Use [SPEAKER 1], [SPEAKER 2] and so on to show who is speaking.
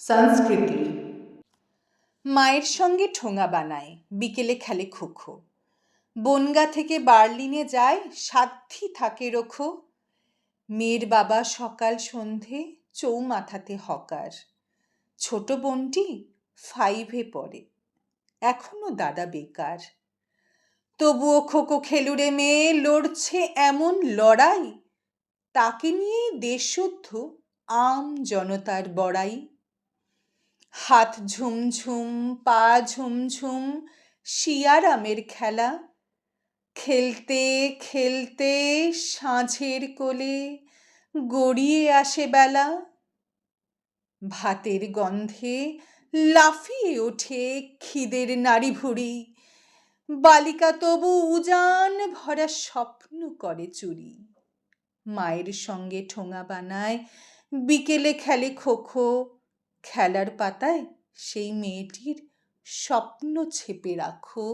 [SPEAKER 1] সংস্কৃতি
[SPEAKER 2] মায়ের সঙ্গে ঠোঙা বানায়, বিকেলে খেলে খোখো। বনগা থেকে বার্লিনে যায়, সাধ্যি থাকে রোখো। মেয়ের বাবা সকাল সন্ধে চৌমাথাতে হকার। ছোট বোনটি ফাইভে পড়ে, এখনও দাদা বেকার। তবুও খোকো খেলুড়ে মেয়ে লড়ছে এমন লড়াই, তাকে নিয়েই দেশশুদ্ধ আম জনতার বড়াই। হাত ঝুমঝুম, পা ঝুমঝুম শিয়ারামের খেলা। খেলতে খেলতে সাঁঝের কোলে গড়িয়ে আসে বেলা। ভাতের গন্ধে লাফিয়ে ওঠে খিদের নাড়ি ভুড়ি বালিকা তবু উজান ভরা স্বপ্ন করে চুরি। মায়ের সঙ্গে ঠোঙা বানায়, বিকেলে খেলে খোখো খেলার পাতায় সেই মেয়েটির স্বপ্ন ছেপে রাখো।